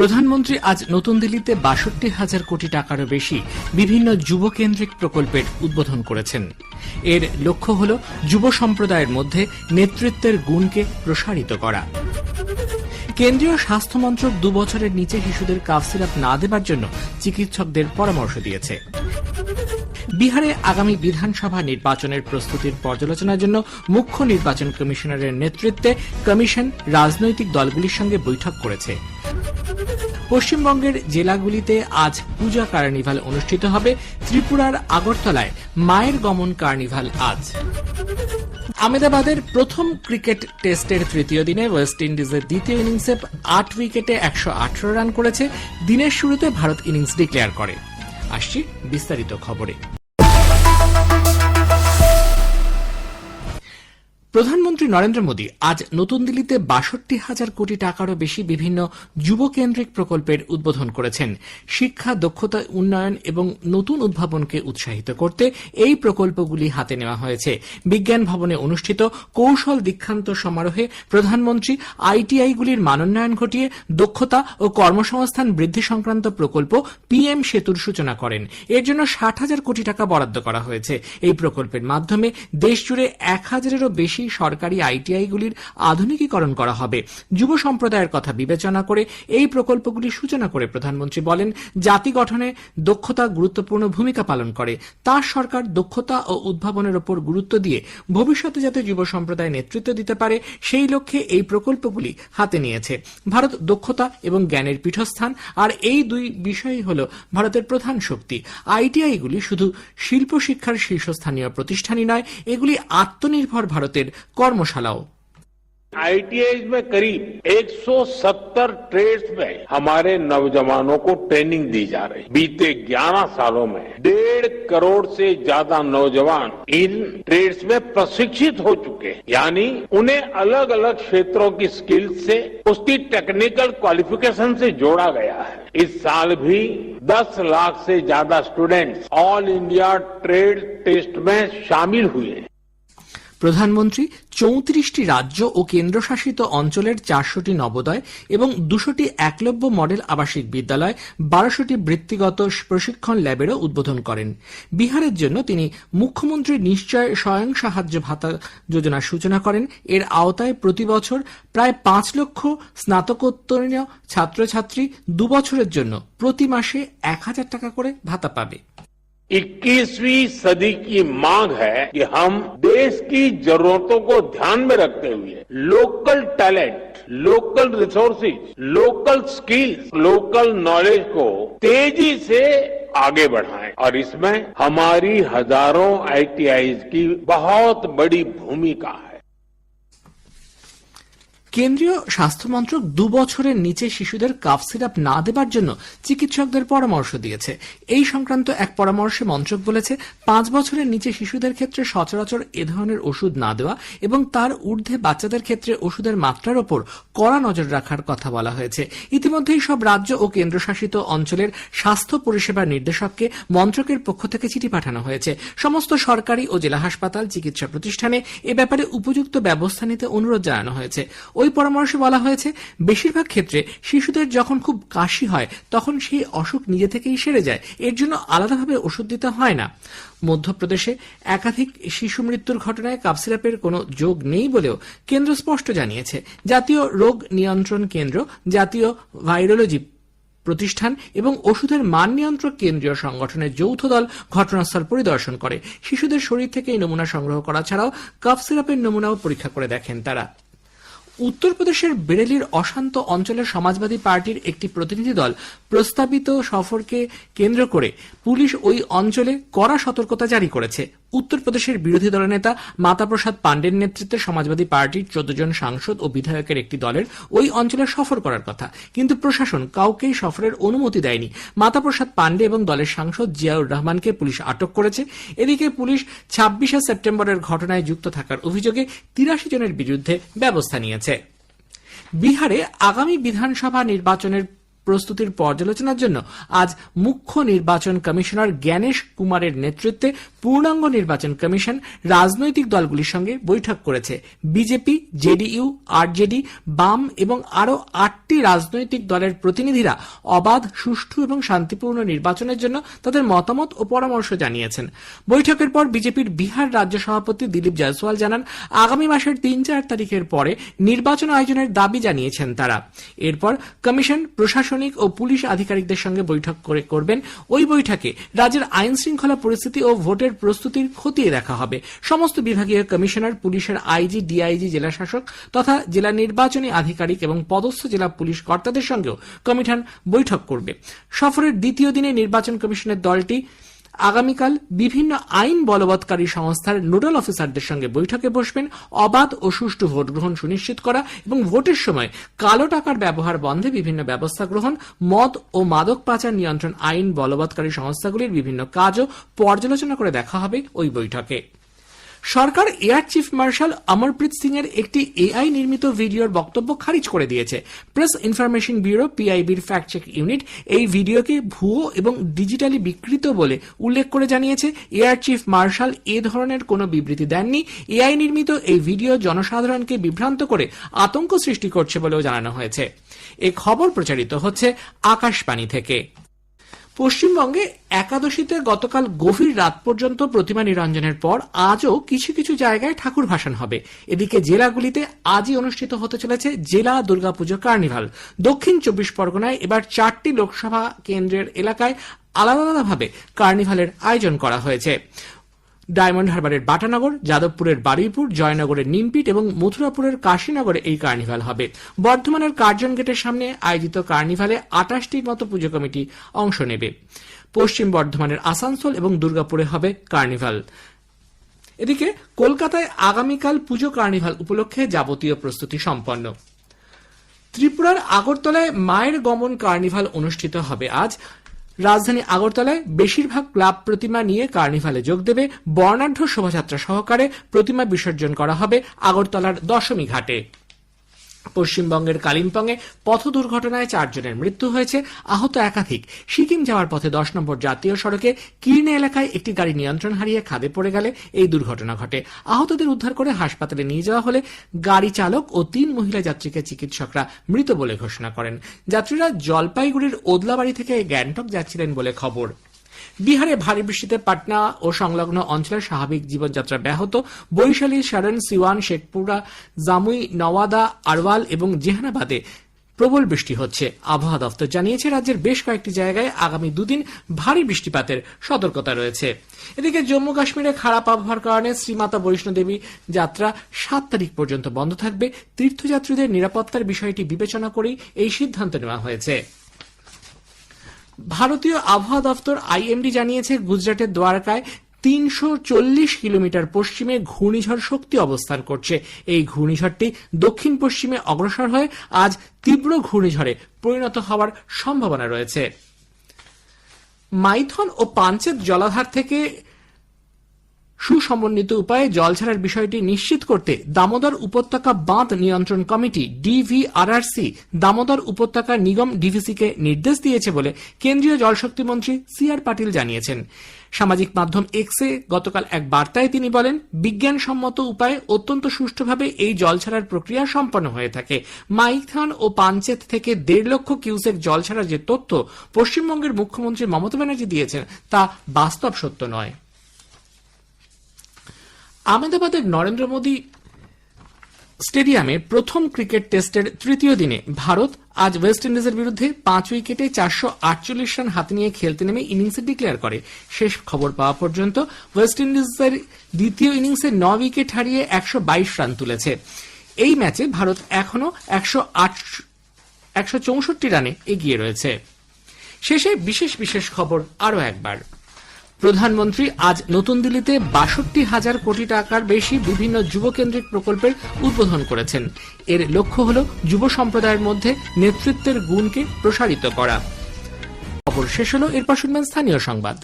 প্রধানমন্ত্রী আজ নতুন দিল্লিতে বাষট্টি হাজার কোটি টাকারও বেশি বিভিন্ন যুবকেন্দ্রিক প্রকল্পের উদ্বোধন করেছেন। এর লক্ষ্য হল যুব সম্প্রদায়ের মধ্যে নেতৃত্বের গুণকে প্রসারিত করা। কেন্দ্রীয় স্বাস্থ্যমন্ত্রক দু বছরের নিচে শিশুদের কাফ সিরাপ না দেবার জন্য চিকিৎসকদের পরামর্শ দিয়েছে। বিহারে আগামী বিধানসভা নির্বাচনের প্রস্তুতির পর্যালোচনার জন্য মুখ্য নির্বাচন কমিশনারের নেতৃত্বে কমিশন রাজনৈতিক দলগুলির সঙ্গে বৈঠক করেছে। পশ্চিমবঙ্গের জেলাগুলিতে আজ পূজা কার্নিভাল অনুষ্ঠিত হবে। ত্রিপুরার আগরতলায় মায়ের গমন কার্নিভাল আজ। আমেদাবাদের প্রথম ক্রিকেট টেস্টের তৃতীয় দিনে ওয়েস্ট ইন্ডিজের দ্বিতীয় ইনিংসে আট উইকেটে একশো আঠারো রান করেছে। দিনের শুরুতে ভারত ইনিংস ডিক্লেয়ার করে। আসছি বিস্তারিত খবরে। প্রধানমন্ত্রী নরেন্দ্র মোদী আজ নতুন দিল্লিতে বাষট্টি হাজার কোটি টাকারও বেশি বিভিন্ন যুবকেন্দ্রিক প্রকল্পের উদ্বোধন করেছেন। শিক্ষা, দক্ষতা, উন্নয়ন এবং নতুন উদ্ভাবনকে উৎসাহিত করতে এই প্রকল্পগুলি হাতে নেওয়া হয়েছে। বিজ্ঞান ভবনে অনুষ্ঠিত কৌশল দীক্ষান্ত সমারোহে প্রধানমন্ত্রী আইটিআইগুলির মানোন্নয়ন ঘটিয়ে দক্ষতা ও কর্মসংস্থান বৃদ্ধি সংক্রান্ত প্রকল্প পিএম সেতুর সূচনা করেন। এর জন্য ষাট হাজার কোটি টাকা বরাদ্দ করা হয়েছে। এই প্রকল্পের মাধ্যমে দেশজুড়ে এক হাজারেরও বেশি সরকারি আইটিআইগুলির আধুনিকীকরণ করা হবে। যুব সম্প্রদায়ের কথা বিবেচনা করে এই প্রকল্পগুলির সূচনা করে প্রধানমন্ত্রী বলেন, জাতি গঠনে দক্ষতা গুরুত্বপূর্ণ ভূমিকা পালন করে। তার সরকার দক্ষতা ও উদ্ভাবনের ওপর গুরুত্ব দিয়ে ভবিষ্যতে যাতে যুব সম্প্রদায় নেতৃত্ব দিতে পারে, সেই লক্ষ্যে এই প্রকল্পগুলি হাতে নিয়েছে। ভারত দক্ষতা এবং জ্ঞানের পীঠস্থান, আর এই দুই বিষয়ই হল ভারতের প্রধান শক্তি। আইটিআইগুলি শুধু শিল্প শিক্ষার শীর্ষস্থানীয় প্রতিষ্ঠানই নয়, এগুলি আত্মনির্ভর ভারতের কর্মশালাও आईटीआई में करीब 170 ट्रेड्स में हमारे नौजवानों को ट्रेनिंग दी जा रही बीते 11 सालों में डेढ़ करोड़ से ज्यादा नौजवान इन ट्रेड्स में प्रशिक्षित हो चुके हैं यानी उन्हें अलग अलग क्षेत्रों की स्किल से उसकी टेक्निकल क्वालिफिकेशन से जोड़ा गया है इस साल भी 10 लाख से ज्यादा students all India trade test में शामिल हुए हैं প্রধানমন্ত্রী চৌত্রিশটি রাজ্য ও কেন্দ্রশাসিত অঞ্চলের চারশোটি নবোদয় এবং দুশোটি একলব্য মডেল আবাসিক বিদ্যালয়, বারোশোটি বৃত্তিগত প্রশিক্ষণ ল্যাবেরও উদ্বোধন করেন। বিহারের জন্য তিনি মুখ্যমন্ত্রী নিশ্চয় স্বয়ং সাহায্য ভাতা যোজনার সূচনা করেন। এর আওতায় প্রতি বছর প্রায় পাঁচ লক্ষ স্নাতকোত্তরীয় ছাত্রছাত্রী দুবছরের জন্য প্রতি মাসে এক হাজার টাকা করে ভাতা পাবে। 21वीं सदी की मांग है कि हम देश की जरूरतों को ध्यान में रखते हुए local talent local resources local skills local knowledge को तेज़ी से आगे बढ़ाएँ। और इसमें हमारी हज़ारों आईटीआईज की बहुत बड़ी भूमिका है। কেন্দ্রীয় স্বাস্থ্য মন্ত্রক দু বছরের নিচে শিশুদের কাফ সিরাপ না দেবার জন্য চিকিৎসকদের পরামর্শ দিয়েছে। এই সংক্রান্ত এক পরামর্শে মন্ত্রক বলেছে, পাঁচ বছরের নিচে শিশুদের ক্ষেত্রে সচরাচর এ ধরনের ওষুধ না দেওয়া এবং তার ঊর্ধ্বে বাচ্চাদের ক্ষেত্রে ওষুধের মাত্রার ওপর কড়া নজর রাখার কথা বলা হয়েছে। ইতিমধ্যেই সব রাজ্য ও কেন্দ্রশাসিত অঞ্চলের স্বাস্থ্য পরিষেবার নির্দেশককে মন্ত্রকের পক্ষ থেকে চিঠি পাঠানো হয়েছে। সমস্ত সরকারি ও জেলা হাসপাতাল চিকিৎসা প্রতিষ্ঠানে এ ব্যাপারে উপযুক্ত ব্যবস্থা নিতে অনুরোধ জানানো হয়েছে। ওই পরামর্শে বলা হয়েছে, বেশিরভাগ ক্ষেত্রে শিশুদের যখন খুব কাশি হয়, তখন সেই অসুখ নিজে থেকেই সেরে যায়। এর জন্য আলাদাভাবে ওষুধ দিতে হয় না। মধ্যপ্রদেশে একাধিক শিশু মৃত্যুর ঘটনায় কাপসিরাপের কোনো যোগ নেই বলেও কেন্দ্র স্পষ্ট জানিয়েছে। জাতীয় রোগ নিয়ন্ত্রণ কেন্দ্র, জাতীয় ভাইরোলজি প্রতিষ্ঠান এবং ওষুধের মান নিয়ন্ত্রক কেন্দ্রীয় সংগঠনের যৌথ দল ঘটনাস্থল পরিদর্শন করে। শিশুদের শরীর থেকে এই নমুনা সংগ্রহ করা ছাড়াও কাপ সিরাপের নমুনাও পরীক্ষা করে দেখেন তারা। উত্তরপ্রদেশের বেরেলির অশান্ত অঞ্চলের সমাজবাদী পার্টির একটি প্রতিনিধি দল প্রস্তাবিত সফরকে কেন্দ্র করে পুলিশ ওই অঞ্চলে কড়া সতর্কতা জারি করেছে। উত্তরপ্রদেশের বিরোধী দলনেতা মাতাপ্রসাদ পাণ্ডের নেতৃত্বে সমাজবাদী পার্টির চোদ্দ জন সাংসদ ও বিধায়কের একটি দলের ওই অঞ্চলে সফর করার কথা। কিন্তু প্রশাসন কাউকেই সফরের অনুমতি দেয়নি। মাতাপ্রসাদ পাণ্ডে এবং দলের সাংসদ জিয়াউর রহমানকে পুলিশ আটক করেছে। এদিকে পুলিশ ছাব্বিশে সেপ্টেম্বরের ঘটনায় যুক্ত থাকার অভিযোগে তিরাশি জনের বিরুদ্ধে ব্যবস্থা নিয়েছে। বিহারে আগামী বিধানসভা নির্বাচনের প্রস্তুতির পর্যালোচনার জন্য আজ মুখ্য নির্বাচন কমিশনার জ্ঞানেশ কুমারের নেতৃত্বে পূর্ণাঙ্গ নির্বাচন কমিশন রাজনৈতিক দলগুলির সঙ্গে বৈঠক করেছে। বিজেপি, জেডিইউ, আরজেডি, বাম এবং আরও আটটি রাজনৈতিক দলের প্রতিনিধিরা অবাধ, সুষ্ঠু এবং শান্তিপূর্ণ নির্বাচনের জন্য তাদের মতামত ও পরামর্শ জানিয়েছেন। বৈঠকের পর বিজেপির বিহার রাজ্য সভাপতি দিলীপ জয়সওয়াল জানান, আগামী মাসের তিন চার তারিখের পরে নির্বাচন আয়োজনের দাবি জানিয়েছেন তারা। এরপর কমিশন, প্রশাসনিক ও পুলিশ আধিকারিকদের সঙ্গে বৈঠক করে করবেন। ওই বৈঠকে রাজ্যের আইন শৃঙ্খলা পরিস্থিতি ও ভোটের প্রস্তুতির খতিয়ে দেখা হবে। সমস্ত বিভাগীয় কমিশনার, পুলিশের আইজি, ডিআইজি জেলা শাসক তথা জেলা নির্বাচনী আধিকারিক এবং পদস্থ জেলা পুলিশ কর্তাদের সঙ্গেও কমিশন বৈঠক করবে। সফরের দ্বিতীয় দিনে নির্বাচন কমিশনের দলটি আগামীকাল বিভিন্ন আইন বলবৎকারী সংস্থার নোডাল অফিসারদের সঙ্গে বৈঠকে বসবেন, অবাধ ও সুষ্ঠু ভোট গ্রহণ সুনিশ্চিত করা এবং ভোটের সময় কালো টাকার ব্যবহার বন্ধে বিভিন্ন ব্যবস্থা গ্রহণ, মদ ও মাদক পাচার নিয়ন্ত্রণ আইন বলবৎকারী সংস্থাগুলির বিভিন্ন কাজও পর্যালোচনা করে দেখা হবে ওই বৈঠকে। সরকার air chief marshal Amarpreet Singh এর একটি এআই নির্মিত ভিডিওর বক্তব্য খারিজ করে দিয়েছে। প্রেস ইনফরমেশন ব্যুরো পিআইবির ফ্যাক্ট চেক ইউনিট এই ভিডিওকে ভুয়ো এবং ডিজিটালি বিকৃত বলে উল্লেখ করে জানিয়েছে। এয়ার চিফ মার্শাল এ ধরনের কোনো বিবৃতি দেননি। এআই নির্মিত এই ভিডিও জনসাধারণকে বিভ্রান্ত করে আতঙ্ক সৃষ্টি করছে বলেও জানানো হয়েছে। এ খবর প্রচারিত হচ্ছে আকাশবাণী থেকে। পশ্চিমবঙ্গে একাদশীতে গতকাল গভীর রাত পর্যন্ত প্রতিমা নিরঞ্জনের পর আজও কিছু কিছু জায়গায় ঠাকুর ভাসান হবে। এদিকে জেলাগুলিতে আজই অনুষ্ঠিত হতে চলেছে জেলা দুর্গাপুজো কার্নিভাল। দক্ষিণ চব্বিশ পরগনায় এবার চারটি লোকসভা কেন্দ্রের এলাকায় আলাদা আলাদাভাবে কার্নিভালের আয়োজন করা হয়েছে। ডায়মন্ড হারবারের বাটানগর, যাদবপুরের বারুইপুর, জয়নগরের নিমপিট এবং মথুরাপুরের কাশীনগরে এই কার্নিভাল হবে। বর্ধমানের কার্জন গেটের সামনে আয়োজিত কার্নিভালে আটাশটির মতো পুজো কমিটি অংশ নেবে। পশ্চিম বর্ধমানের আসানসোল এবং দুর্গাপুরে হবে কার্নিভাল। এদিকে কলকাতায় আগামীকাল পুজো কার্নিভাল উপলক্ষে যাবতীয় প্রস্তুতি সম্পন্ন। ত্রিপুরার আগরতলায় মায়ের গমন কার্নিভাল অনুষ্ঠিত হবে আজ। রাজধানী আগরতলায় বেশিরভাগ ক্লাব প্রতিমা নিয়ে কার্নিভালে যোগ দেবে বর্ণাঢ্য শোভাযাত্রা সহকারে প্রতিমা বিসর্জন করা হবে আগরতলার দশমী ঘাটে পশ্চিমবঙ্গের কালিম্পংয়ে পথ দুর্ঘটনায় চারজনের মৃত্যু হয়েছে। আহত একাধিক। সিকিম যাওয়ার পথে দশ নম্বর জাতীয় সড়কে কির্নে এলাকায় একটি গাড়ি নিয়ন্ত্রণ হারিয়ে খাদে পড়ে গেলে এই দুর্ঘটনা ঘটে। আহতদের উদ্ধার করে হাসপাতালে নিয়ে যাওয়া হলে গাড়ি চালক ও তিন মহিলা যাত্রীকে চিকিৎসকরা মৃত বলে ঘোষণা করেন। যাত্রীরা জলপাইগুড়ির ওদলাবাড়ি থেকে গ্যাংটক যাচ্ছিলেন বলে খবর। বিহারে ভারী বৃষ্টিতে পাটনা ও সংলগ্ন অঞ্চলের স্বাভাবিক জীবনযাত্রা ব্যাহত। বৈশালী সারন, সিওয়ান, শেখপুরা, জামুই, নওয়াদা, আরওয়াল এবং জেহানাবাদে প্রবল বৃষ্টি হচ্ছে। আবহাওয়া দপ্তর জানিয়েছে, রাজ্যের বেশ কয়েকটি জায়গায় আগামী দুদিন ভারী বৃষ্টিপাতের সতর্কতা রয়েছে। এদিকে জম্মু কাশ্মীরে খারাপ আবহাওয়ার কারণে শ্রীমাতা বৈষ্ণোদেবী যাত্রা সাত তারিখ পর্যন্ত বন্ধ থাকবে। তীর্থযাত্রীদের নিরাপত্তার বিষয়টি বিবেচনা করেই এই সিদ্ধান্ত নেওয়া হয়েছে। ভারতীয় আবহাওয়া দপ্তর আইএমডি জানিয়েছে, গুজরাটের দ্বারকায় তিনশো চল্লিশ কিলোমিটার পশ্চিমে ঘূর্ণিঝড় শক্তি অবস্থান করছে। এই ঘূর্ণিঝড়টি দক্ষিণ পশ্চিমে অগ্রসর হয়ে আজ তীব্র ঘূর্ণিঝড়ে পরিণত হওয়ার সম্ভাবনা রয়েছে। মাইথন ও পাঞ্চেত জলাধার থেকে সুসমন্বিত উপায়ে জল ছাড়ার বিষয়টি নিশ্চিত করতে দামোদর উপত্যকা বাঁধ নিয়ন্ত্রণ কমিটি ডিভিআরআরসি দামোদর উপত্যকা নিগম ডিভিসিকে নির্দেশ দিয়েছে বলে কেন্দ্রীয় জলশক্তি মন্ত্রী সি আর পাটিল জানিয়েছেন। সামাজিক মাধ্যম এক্সে গতকাল এক বার্তায় তিনি বলেন, বিজ্ঞানসম্মত উপায়ে অত্যন্ত সুষ্ঠুভাবে এই জল ছাড়ার প্রক্রিয়া সম্পন্ন হয়ে থাকে। মাইথান ও পাঞ্চেত থেকে দেড় লক্ষ কিউসেক জল ছাড়ার যে তথ্য পশ্চিমবঙ্গের মুখ্যমন্ত্রী মমতা ব্যানার্জি দিয়েছেন, তা বাস্তব সত্য নয়। আহমেদাবাদের নরেন্দ্র মোদী স্টেডিয়ামে প্রথম ক্রিকেট টেস্টের তৃতীয় দিনে ভারত আজ ওয়েস্ট ইন্ডিজের বিরুদ্ধে পাঁচ উইকেটে চারশো আটচল্লিশ রান হাতে নিয়ে খেলতে নেমে ইনিংসে ডিক্লেয়ার করে। শেষ খবর পাওয়া পর্যন্ত ওয়েস্ট ইন্ডিজের দ্বিতীয় ইনিংসে ন উইকেট হারিয়ে একশো বাইশ রান তুলেছে। এই ম্যাচে ভারত এখনও একশো আট, একশো চৌষট্টি রানে এগিয়ে রয়েছে। শেষে বিশেষ বিশেষ খবর আরও একবার। প্রধানমন্ত্রী আজ নতুন দিল্লিতে বাষট্টি হাজার কোটি টাকার বেশি বিভিন্ন যুবকেন্দ্রিক প্রকল্পের উদ্বোধন করেছেন। এর লক্ষ্য হল যুব সম্প্রদায়ের মধ্যে নেতৃত্বের গুণকে প্রসারিত করা। খবর শেষ হল এরপর শুনবেন স্থানীয় সংবাদ।